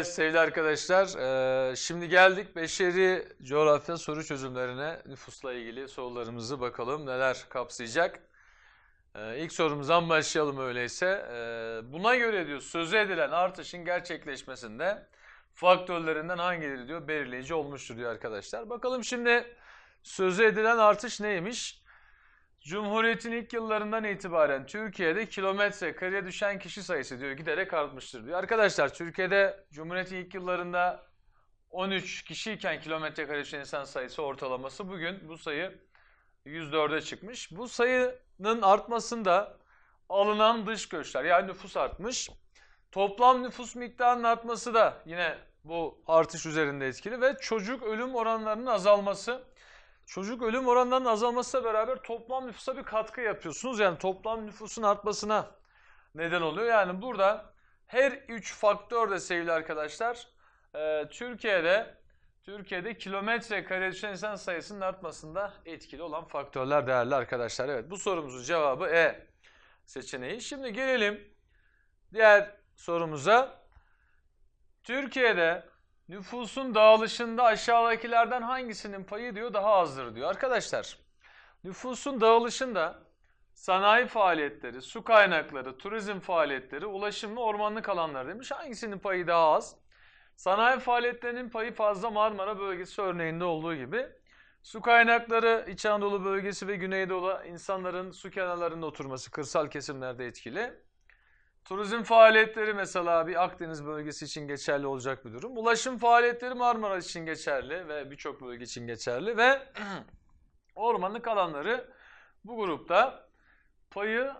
Evet sevgili arkadaşlar, eee, şimdi geldik beşeri coğrafya soru çözümlerine nüfusla ilgili sorularımızı bakalım neler kapsayacak. Eee ilk sorumuzdan başlayalım öyleyse. Eee, buna göre diyor sözü edilen artışın gerçekleşmesinde faktörlerinden hangileri diyor belirleyici olmuştur diyor arkadaşlar. Bakalım şimdi sözü edilen artış neymiş? Cumhuriyetin ilk yıllarından itibaren Türkiye'de kilometre kareye düşen kişi sayısı diyor giderek artmıştır diyor. Arkadaşlar Türkiye'de Cumhuriyet'in ilk yıllarında 13 kişiyken kilometre kare düşen insan sayısı ortalaması bugün bu sayı 104'e çıkmış. Bu sayının artmasında alınan dış göçler yani nüfus artmış. Toplam nüfus miktarının artması da yine bu artış üzerinde etkili ve çocuk ölüm oranlarının azalması. Çocuk ölüm oranlarının azalmasıyla beraber toplam nüfusa bir katkı yapıyorsunuz. Yani toplam nüfusun artmasına neden oluyor. Yani burada her üç faktör de sevgili arkadaşlar e, Türkiye'de Türkiye'de kilometre kare insan sayısının artmasında etkili olan faktörler değerli arkadaşlar. Evet bu sorumuzun cevabı E seçeneği. Şimdi gelelim diğer sorumuza. Türkiye'de nüfusun dağılışında aşağıdakilerden hangisinin payı diyor daha azdır diyor. Arkadaşlar nüfusun dağılışında sanayi faaliyetleri, su kaynakları, turizm faaliyetleri, ulaşım ve ormanlık alanlar demiş. Hangisinin payı daha az? Sanayi faaliyetlerinin payı fazla Marmara bölgesi örneğinde olduğu gibi. Su kaynakları İç Anadolu bölgesi ve Güneydoğu insanların su kenarlarında oturması kırsal kesimlerde etkili. Turizm faaliyetleri mesela bir Akdeniz bölgesi için geçerli olacak bir durum. Ulaşım faaliyetleri Marmara için geçerli ve birçok bölge için geçerli ve ormanlık alanları bu grupta payı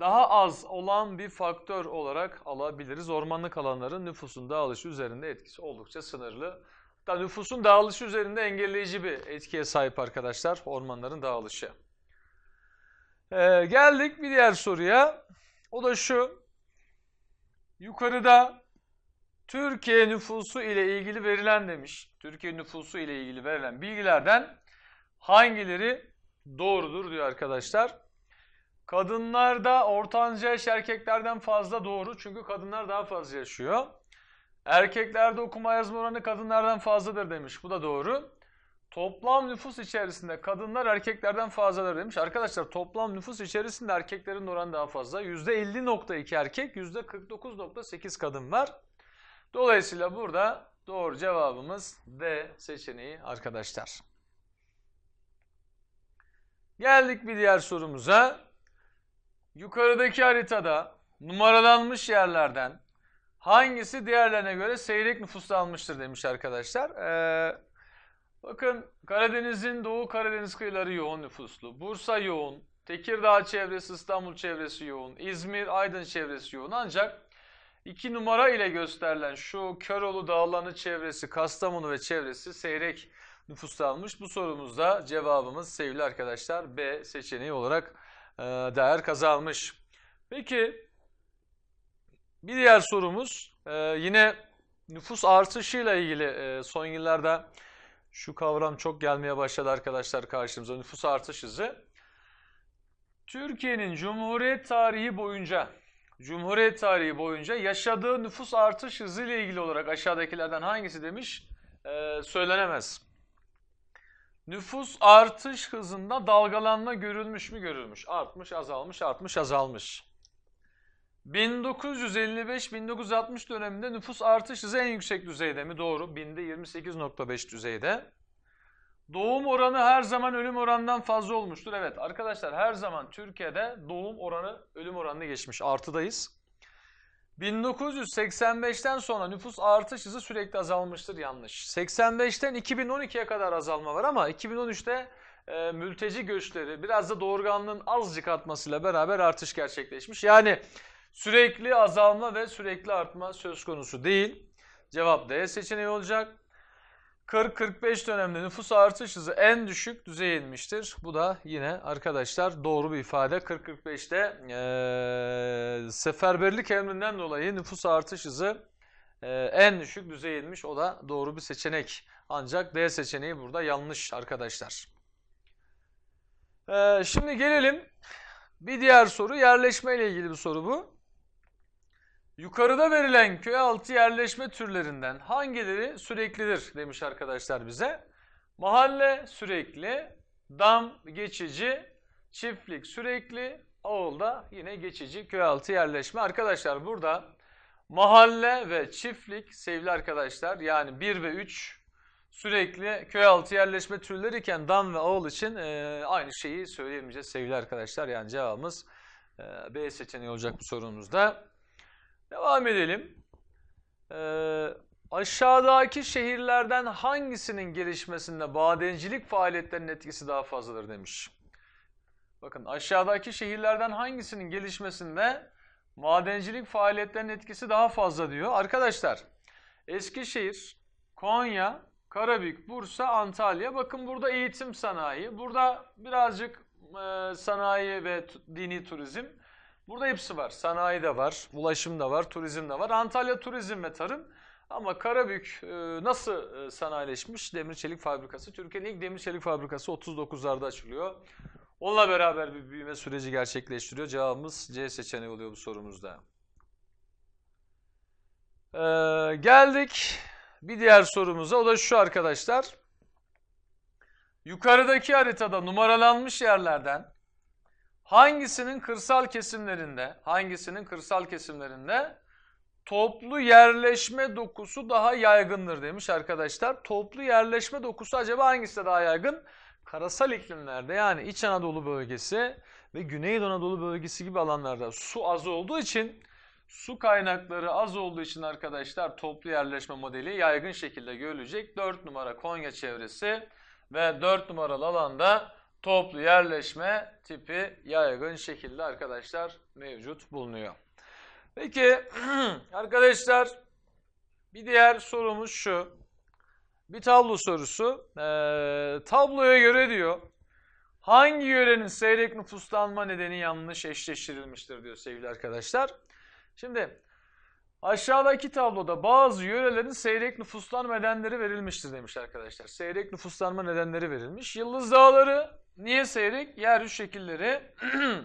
daha az olan bir faktör olarak alabiliriz. Ormanlık alanların nüfusun dağılışı üzerinde etkisi oldukça sınırlı. Hatta nüfusun dağılışı üzerinde engelleyici bir etkiye sahip arkadaşlar ormanların dağılışı. Ee, geldik bir diğer soruya. O da şu. Yukarıda Türkiye nüfusu ile ilgili verilen demiş. Türkiye nüfusu ile ilgili verilen bilgilerden hangileri doğrudur diyor arkadaşlar. Kadınlarda ortanca yaş erkeklerden fazla doğru. Çünkü kadınlar daha fazla yaşıyor. Erkeklerde okuma yazma oranı kadınlardan fazladır demiş. Bu da doğru. Toplam nüfus içerisinde kadınlar erkeklerden fazladır demiş. Arkadaşlar toplam nüfus içerisinde erkeklerin oranı daha fazla. %50.2 erkek, %49.8 kadın var. Dolayısıyla burada doğru cevabımız D seçeneği arkadaşlar. Geldik bir diğer sorumuza. Yukarıdaki haritada numaralanmış yerlerden hangisi diğerlerine göre seyrek nüfuslu almıştır demiş arkadaşlar. Ee, bakın Karadeniz'in Doğu Karadeniz kıyıları yoğun nüfuslu. Bursa yoğun. Tekirdağ çevresi, İstanbul çevresi yoğun. İzmir, Aydın çevresi yoğun. Ancak iki numara ile gösterilen şu Köroğlu Dağlanı çevresi, Kastamonu ve çevresi seyrek nüfuslu almış. Bu sorumuzda cevabımız sevgili arkadaşlar B seçeneği olarak e, değer kazanmış. Peki bir diğer sorumuz e, yine nüfus artışıyla ilgili e, son yıllarda şu kavram çok gelmeye başladı arkadaşlar karşımıza nüfus artış hızı. Türkiye'nin Cumhuriyet tarihi boyunca Cumhuriyet tarihi boyunca yaşadığı nüfus artış hızı ile ilgili olarak aşağıdakilerden hangisi demiş e, söylenemez. Nüfus artış hızında dalgalanma görülmüş mü görülmüş? Artmış, azalmış, artmış, azalmış. 1955-1960 döneminde nüfus artış hızı en yüksek düzeyde mi? Doğru. Binde 28.5 düzeyde. Doğum oranı her zaman ölüm oranından fazla olmuştur. Evet arkadaşlar her zaman Türkiye'de doğum oranı ölüm oranını geçmiş. Artıdayız. 1985'ten sonra nüfus artış hızı sürekli azalmıştır yanlış. 85'ten 2012'ye kadar azalma var ama 2013'te e, mülteci göçleri biraz da doğurganlığın azıcık artmasıyla beraber artış gerçekleşmiş. Yani sürekli azalma ve sürekli artma söz konusu değil. Cevap D seçeneği olacak. 40-45 dönemde nüfus artış hızı en düşük düzeye inmiştir. Bu da yine arkadaşlar doğru bir ifade. 40-45'te e, seferberlik emrinden dolayı nüfus artış hızı e, en düşük düzeye inmiş. O da doğru bir seçenek. Ancak D seçeneği burada yanlış arkadaşlar. E, şimdi gelelim bir diğer soru yerleşme ile ilgili bir soru bu. Yukarıda verilen köy altı yerleşme türlerinden hangileri süreklidir demiş arkadaşlar bize. Mahalle sürekli, dam geçici, çiftlik sürekli, ağılda yine geçici köy altı yerleşme. Arkadaşlar burada mahalle ve çiftlik sevgili arkadaşlar yani 1 ve 3 sürekli köy altı yerleşme türleri iken dam ve ağıl için e, aynı şeyi söyleyemeyeceğiz sevgili arkadaşlar. Yani cevabımız e, B seçeneği olacak bu sorumuzda. Devam edelim. Ee, aşağıdaki şehirlerden hangisinin gelişmesinde madencilik faaliyetlerinin etkisi daha fazladır demiş. Bakın aşağıdaki şehirlerden hangisinin gelişmesinde madencilik faaliyetlerinin etkisi daha fazla diyor. Arkadaşlar Eskişehir, Konya, Karabük, Bursa, Antalya. Bakın burada eğitim sanayi. Burada birazcık e, sanayi ve dini turizm. Burada hepsi var. Sanayi de var, ulaşım da var, turizm de var. Antalya turizm ve tarım. Ama Karabük e, nasıl e, sanayileşmiş? Demir çelik fabrikası. Türkiye'nin ilk demir çelik fabrikası 39'larda açılıyor. Onunla beraber bir büyüme süreci gerçekleştiriyor. Cevabımız C seçeneği oluyor bu sorumuzda. Ee, geldik bir diğer sorumuza. O da şu arkadaşlar. Yukarıdaki haritada numaralanmış yerlerden hangisinin kırsal kesimlerinde, hangisinin kırsal kesimlerinde toplu yerleşme dokusu daha yaygındır demiş arkadaşlar. Toplu yerleşme dokusu acaba hangisi daha yaygın? Karasal iklimlerde yani İç Anadolu bölgesi ve Güney Anadolu bölgesi gibi alanlarda su az olduğu için su kaynakları az olduğu için arkadaşlar toplu yerleşme modeli yaygın şekilde görülecek. 4 numara Konya çevresi ve 4 numaralı alanda toplu yerleşme tipi yaygın şekilde arkadaşlar mevcut bulunuyor. Peki arkadaşlar bir diğer sorumuz şu. Bir tablo sorusu. Ee, tabloya göre diyor hangi yörenin seyrek nüfuslanma nedeni yanlış eşleştirilmiştir diyor sevgili arkadaşlar. Şimdi aşağıdaki tabloda bazı yörelerin seyrek nüfuslanma nedenleri verilmiştir demiş arkadaşlar. Seyrek nüfuslanma nedenleri verilmiş. Yıldız Dağları niye seyrek? Yeryüzü şekilleri.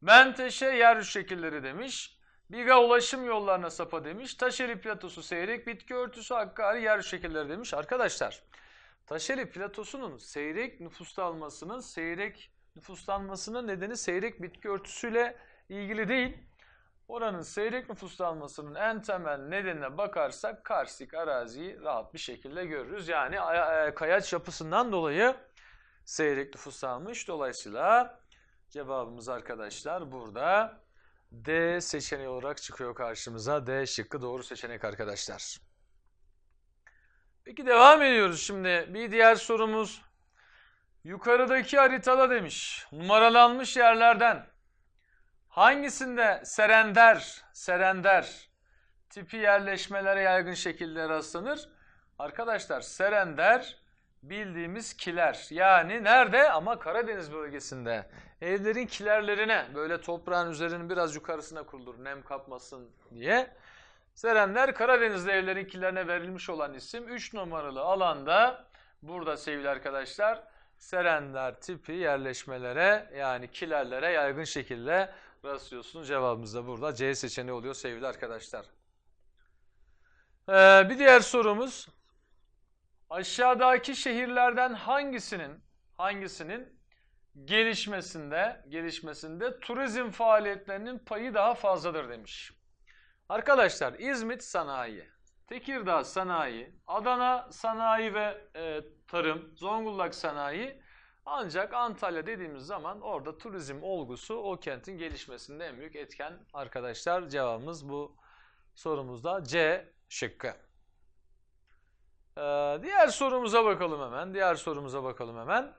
Menteşe yeryüzü şekilleri demiş. Biga ulaşım yollarına sapa demiş. Taşeli platosu seyrek, bitki örtüsü Hakkari yeryüzü şekilleri demiş. Arkadaşlar Taşeli platosunun seyrek nüfuslanmasının seyrek nüfuslanmasının nedeni seyrek bitki örtüsüyle ilgili değil. Oranın seyrek nüfuslanmasının en temel nedenine bakarsak karstik araziyi rahat bir şekilde görürüz. Yani e, kayaç yapısından dolayı seyrek nüfuslanmış. Dolayısıyla cevabımız arkadaşlar burada D seçeneği olarak çıkıyor karşımıza. D şıkkı doğru seçenek arkadaşlar. Peki devam ediyoruz şimdi. Bir diğer sorumuz. Yukarıdaki haritada demiş. Numaralanmış yerlerden hangisinde serender, serender tipi yerleşmelere yaygın şekilde rastlanır? Arkadaşlar serender bildiğimiz kiler. Yani nerede? Ama Karadeniz bölgesinde. Evlerin kilerlerine böyle toprağın üzerinin biraz yukarısına kurulur nem kapmasın diye. Serenler Karadeniz'de evlerin kilerine verilmiş olan isim 3 numaralı alanda burada sevgili arkadaşlar Serenler tipi yerleşmelere yani kilerlere yaygın şekilde rastlıyorsunuz. Cevabımız da burada C seçeneği oluyor sevgili arkadaşlar. Ee, bir diğer sorumuz aşağıdaki şehirlerden hangisinin hangisinin gelişmesinde gelişmesinde turizm faaliyetlerinin payı daha fazladır demiş. Arkadaşlar İzmit sanayi, Tekirdağ sanayi, Adana sanayi ve e, tarım, Zonguldak sanayi ancak Antalya dediğimiz zaman orada turizm olgusu o kentin gelişmesinde en büyük etken arkadaşlar. Cevabımız bu sorumuzda C şıkkı. Ee, diğer sorumuza bakalım hemen. Diğer sorumuza bakalım hemen.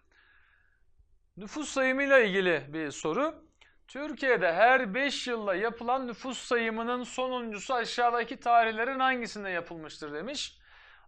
Nüfus sayımıyla ilgili bir soru. Türkiye'de her 5 yılda yapılan nüfus sayımının sonuncusu aşağıdaki tarihlerin hangisinde yapılmıştır demiş.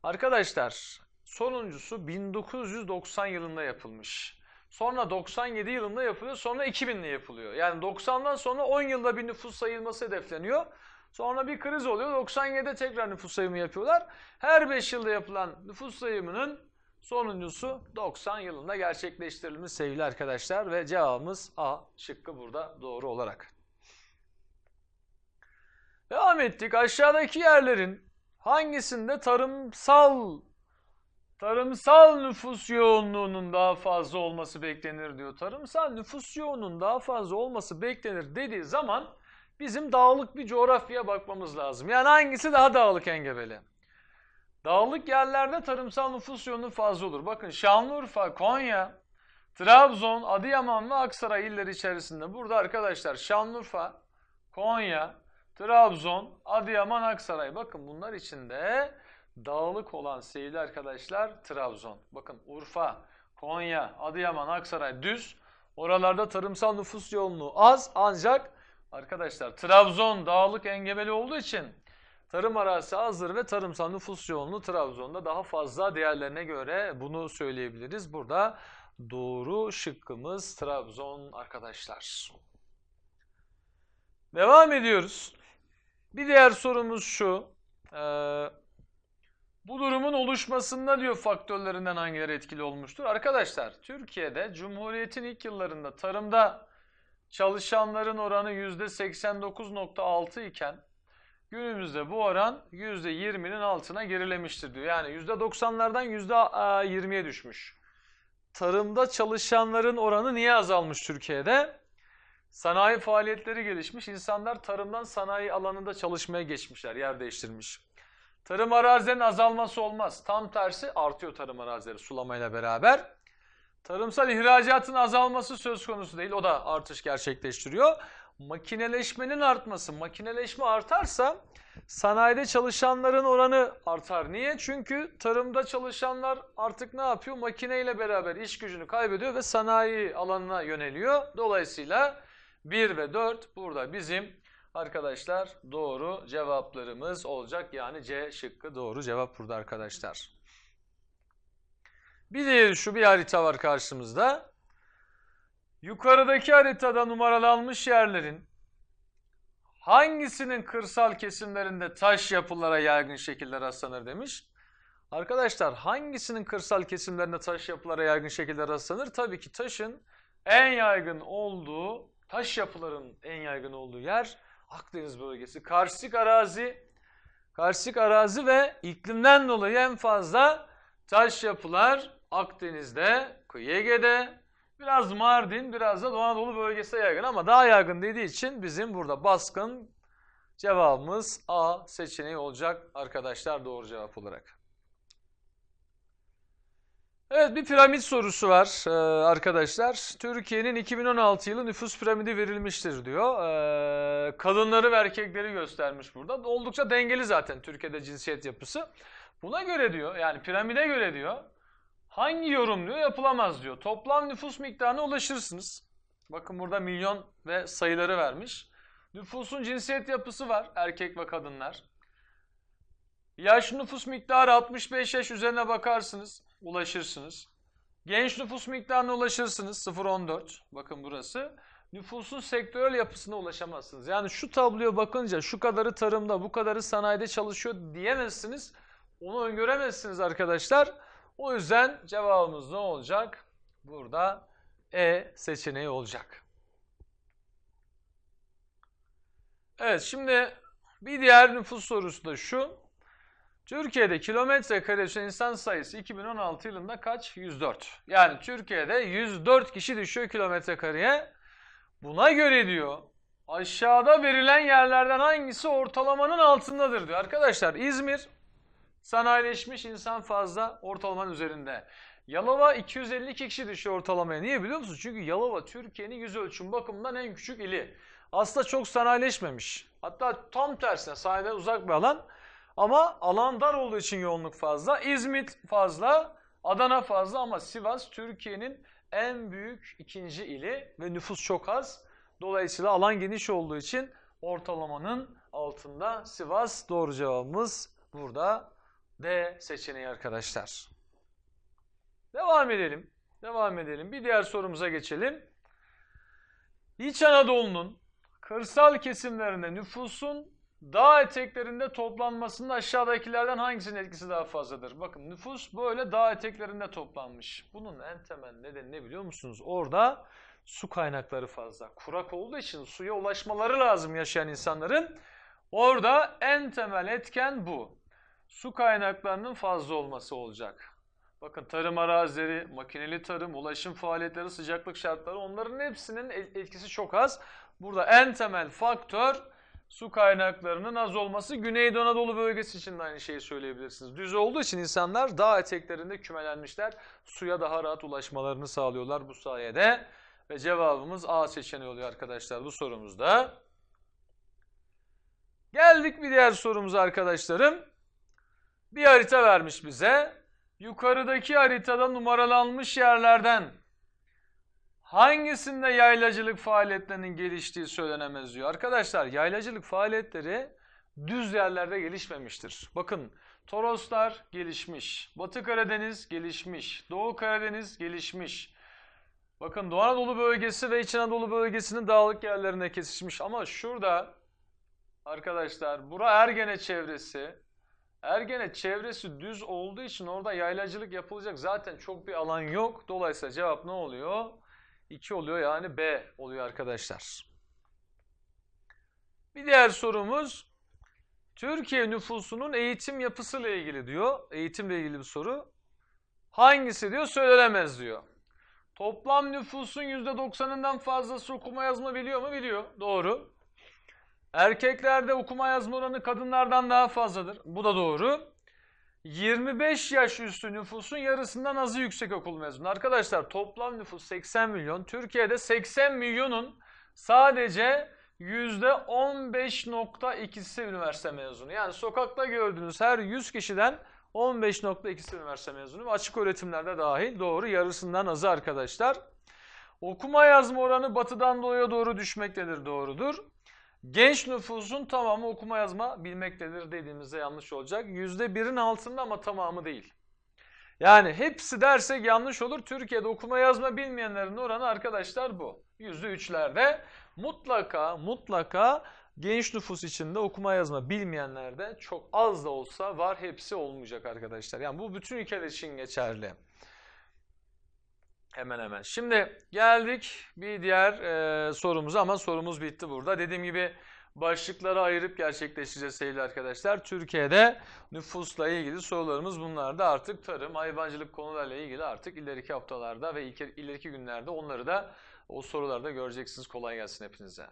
Arkadaşlar sonuncusu 1990 yılında yapılmış. Sonra 97 yılında yapılıyor. Sonra 2000'de yapılıyor. Yani 90'dan sonra 10 yılda bir nüfus sayılması hedefleniyor. Sonra bir kriz oluyor. 97'de tekrar nüfus sayımı yapıyorlar. Her 5 yılda yapılan nüfus sayımının Sonuncusu 90 yılında gerçekleştirilmiş sevgili arkadaşlar ve cevabımız A şıkkı burada doğru olarak. Devam ettik. Aşağıdaki yerlerin hangisinde tarımsal tarımsal nüfus yoğunluğunun daha fazla olması beklenir diyor. Tarımsal nüfus yoğunluğunun daha fazla olması beklenir dediği zaman bizim dağlık bir coğrafyaya bakmamız lazım. Yani hangisi daha dağlık engebeli? Dağlık yerlerde tarımsal nüfus yoğunluğu fazla olur. Bakın Şanlıurfa, Konya, Trabzon, Adıyaman ve Aksaray illeri içerisinde. Burada arkadaşlar Şanlıurfa, Konya, Trabzon, Adıyaman, Aksaray. Bakın bunlar içinde dağlık olan sevgili arkadaşlar Trabzon. Bakın Urfa, Konya, Adıyaman, Aksaray düz. Oralarda tarımsal nüfus yoğunluğu az ancak arkadaşlar Trabzon dağlık engebeli olduğu için tarım arazisi azdır ve tarımsal nüfus yoğunluğu Trabzon'da daha fazla diğerlerine göre bunu söyleyebiliriz. Burada doğru şıkkımız Trabzon arkadaşlar. Devam ediyoruz. Bir diğer sorumuz şu. Ee, bu durumun oluşmasında diyor faktörlerinden hangileri etkili olmuştur? Arkadaşlar Türkiye'de Cumhuriyet'in ilk yıllarında tarımda çalışanların oranı %89.6 iken günümüzde bu oran %20'nin altına gerilemiştir diyor. Yani %90'lardan %20'ye düşmüş. Tarımda çalışanların oranı niye azalmış Türkiye'de? Sanayi faaliyetleri gelişmiş. İnsanlar tarımdan sanayi alanında çalışmaya geçmişler, yer değiştirmiş. Tarım arazilerinin azalması olmaz. Tam tersi artıyor tarım arazileri sulamayla beraber. Tarımsal ihracatın azalması söz konusu değil. O da artış gerçekleştiriyor. Makineleşmenin artması. Makineleşme artarsa sanayide çalışanların oranı artar. Niye? Çünkü tarımda çalışanlar artık ne yapıyor? Makineyle beraber iş gücünü kaybediyor ve sanayi alanına yöneliyor. Dolayısıyla 1 ve 4 burada bizim arkadaşlar doğru cevaplarımız olacak. Yani C şıkkı doğru cevap burada arkadaşlar. Bir diğeri şu bir harita var karşımızda. Yukarıdaki haritada numaralanmış yerlerin hangisinin kırsal kesimlerinde taş yapılara yaygın şekilde rastlanır demiş. Arkadaşlar hangisinin kırsal kesimlerinde taş yapılara yaygın şekilde rastlanır? Tabii ki taşın en yaygın olduğu, taş yapıların en yaygın olduğu yer Akdeniz bölgesi. Karstik arazi, karstik arazi ve iklimden dolayı en fazla taş yapılar Akdeniz'de, Kıyı Ege'de, biraz Mardin, biraz da Doğu Anadolu bölgesine yaygın ama daha yaygın dediği için bizim burada baskın cevabımız A seçeneği olacak arkadaşlar doğru cevap olarak. Evet bir piramit sorusu var ee, arkadaşlar. Türkiye'nin 2016 yılı nüfus piramidi verilmiştir diyor. Ee, kadınları ve erkekleri göstermiş burada. Oldukça dengeli zaten Türkiye'de cinsiyet yapısı. Buna göre diyor yani piramide göre diyor hangi yorum diyor yapılamaz diyor. Toplam nüfus miktarına ulaşırsınız. Bakın burada milyon ve sayıları vermiş. Nüfusun cinsiyet yapısı var erkek ve kadınlar. Yaş nüfus miktarı 65 yaş üzerine bakarsınız, ulaşırsınız. Genç nüfus miktarına ulaşırsınız 0.14. Bakın burası. Nüfusun sektörel yapısına ulaşamazsınız. Yani şu tabloya bakınca şu kadarı tarımda, bu kadarı sanayide çalışıyor diyemezsiniz. Onu öngöremezsiniz arkadaşlar. O yüzden cevabımız ne olacak? Burada E seçeneği olacak. Evet şimdi bir diğer nüfus sorusu da şu. Türkiye'de kilometre kare insan sayısı 2016 yılında kaç? 104. Yani Türkiye'de 104 kişi düşüyor kilometre kareye. Buna göre diyor aşağıda verilen yerlerden hangisi ortalamanın altındadır diyor. Arkadaşlar İzmir sanayileşmiş insan fazla ortalamanın üzerinde. Yalova 252 kişi düşüyor ortalamaya. Niye biliyor musunuz? Çünkü Yalova Türkiye'nin yüz ölçüm bakımından en küçük ili. Aslında çok sanayileşmemiş. Hatta tam tersine sanayiden uzak bir alan. Ama alan dar olduğu için yoğunluk fazla. İzmit fazla, Adana fazla ama Sivas Türkiye'nin en büyük ikinci ili ve nüfus çok az. Dolayısıyla alan geniş olduğu için ortalamanın altında Sivas doğru cevabımız burada D seçeneği arkadaşlar. Devam edelim. Devam edelim. Bir diğer sorumuza geçelim. İç Anadolu'nun kırsal kesimlerinde nüfusun dağ eteklerinde toplanmasında aşağıdakilerden hangisinin etkisi daha fazladır? Bakın nüfus böyle dağ eteklerinde toplanmış. Bunun en temel nedeni ne biliyor musunuz? Orada su kaynakları fazla. Kurak olduğu için suya ulaşmaları lazım yaşayan insanların. Orada en temel etken bu. Su kaynaklarının fazla olması olacak. Bakın tarım arazileri, makineli tarım, ulaşım faaliyetleri, sıcaklık şartları onların hepsinin etkisi çok az. Burada en temel faktör su kaynaklarının az olması. Güneydoğu Anadolu bölgesi için de aynı şeyi söyleyebilirsiniz. Düz olduğu için insanlar dağ eteklerinde kümelenmişler. Suya daha rahat ulaşmalarını sağlıyorlar bu sayede. Ve cevabımız A seçeneği oluyor arkadaşlar bu sorumuzda. Geldik bir diğer sorumuza arkadaşlarım. Bir harita vermiş bize. Yukarıdaki haritada numaralanmış yerlerden hangisinde yaylacılık faaliyetlerinin geliştiği söylenemez diyor. Arkadaşlar yaylacılık faaliyetleri düz yerlerde gelişmemiştir. Bakın Toroslar gelişmiş, Batı Karadeniz gelişmiş, Doğu Karadeniz gelişmiş. Bakın Doğu Anadolu bölgesi ve İç Anadolu bölgesinin dağlık yerlerine kesişmiş ama şurada arkadaşlar bura Ergene çevresi. Ergene çevresi düz olduğu için orada yaylacılık yapılacak zaten çok bir alan yok. Dolayısıyla cevap ne oluyor? 2 oluyor yani B oluyor arkadaşlar. Bir diğer sorumuz Türkiye nüfusunun eğitim yapısıyla ilgili diyor. Eğitimle ilgili bir soru. Hangisi diyor söylenemez diyor. Toplam nüfusun %90'ından fazlası okuma yazma biliyor mu? Biliyor. Doğru. Erkeklerde okuma yazma oranı kadınlardan daha fazladır. Bu da doğru. 25 yaş üstü nüfusun yarısından azı yüksekokul mezunu. Arkadaşlar toplam nüfus 80 milyon. Türkiye'de 80 milyonun sadece %15.2'si üniversite mezunu. Yani sokakta gördüğünüz her 100 kişiden 15.2'si üniversite mezunu. Açık öğretimlerde dahil doğru yarısından azı arkadaşlar. Okuma yazma oranı batıdan doğuya doğru düşmektedir doğrudur. Genç nüfusun tamamı okuma yazma bilmektedir dediğimizde yanlış olacak. %1'in altında ama tamamı değil. Yani hepsi dersek yanlış olur. Türkiye'de okuma yazma bilmeyenlerin oranı arkadaşlar bu. %3'lerde mutlaka mutlaka genç nüfus içinde okuma yazma bilmeyenlerde çok az da olsa var. Hepsi olmayacak arkadaşlar. Yani bu bütün ülkeler için geçerli. Hemen hemen. Şimdi geldik bir diğer e, sorumuza ama sorumuz bitti burada. Dediğim gibi başlıklara ayırıp gerçekleştireceğiz sevgili arkadaşlar. Türkiye'de nüfusla ilgili sorularımız bunlar da artık tarım, hayvancılık konularla ilgili artık ileriki haftalarda ve ileriki günlerde onları da o sorularda göreceksiniz. Kolay gelsin hepinize.